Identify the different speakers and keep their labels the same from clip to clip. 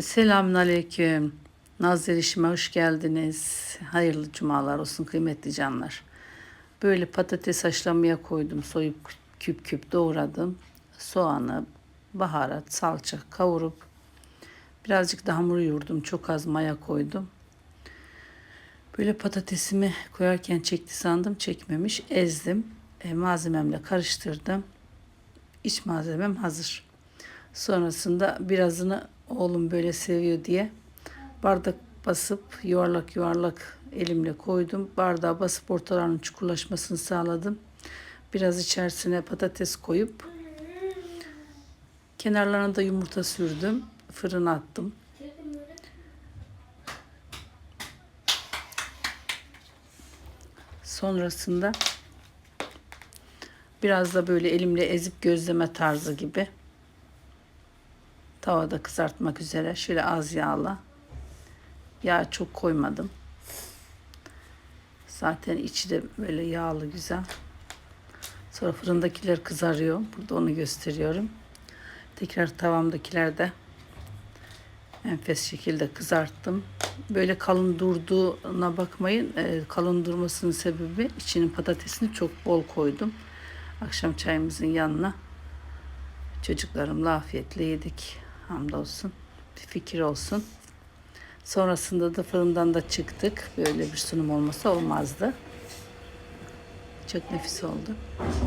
Speaker 1: Selamünaleyküm. Nazlı işime hoş geldiniz. Hayırlı cumalar olsun kıymetli canlar. Böyle patates haşlamaya koydum. Soyup küp küp doğradım. Soğanı, baharat, salça kavurup birazcık da hamur yoğurdum. Çok az maya koydum. Böyle patatesimi koyarken çekti sandım. Çekmemiş. Ezdim. E, malzememle karıştırdım. İç malzemem hazır. Sonrasında birazını oğlum böyle seviyor diye bardak basıp yuvarlak yuvarlak elimle koydum. Bardağa basıp ortalarının çukurlaşmasını sağladım. Biraz içerisine patates koyup kenarlarına da yumurta sürdüm. Fırına attım. Sonrasında biraz da böyle elimle ezip gözleme tarzı gibi tavada kızartmak üzere. Şöyle az yağla. Yağ çok koymadım. Zaten içi de böyle yağlı güzel. Sonra fırındakiler kızarıyor. Burada onu gösteriyorum. Tekrar tavamdakiler de enfes şekilde kızarttım. Böyle kalın durduğuna bakmayın. Ee, kalın durmasının sebebi içinin patatesini çok bol koydum. Akşam çayımızın yanına çocuklarımla afiyetle yedik hamdolsun. Bir fikir olsun. Sonrasında da fırından da çıktık. Böyle bir sunum olmasa olmazdı. Çok nefis oldu.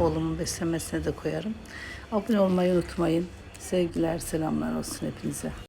Speaker 1: Oğlumun beslemesine de koyarım. Abone olmayı unutmayın. Sevgiler selamlar olsun hepinize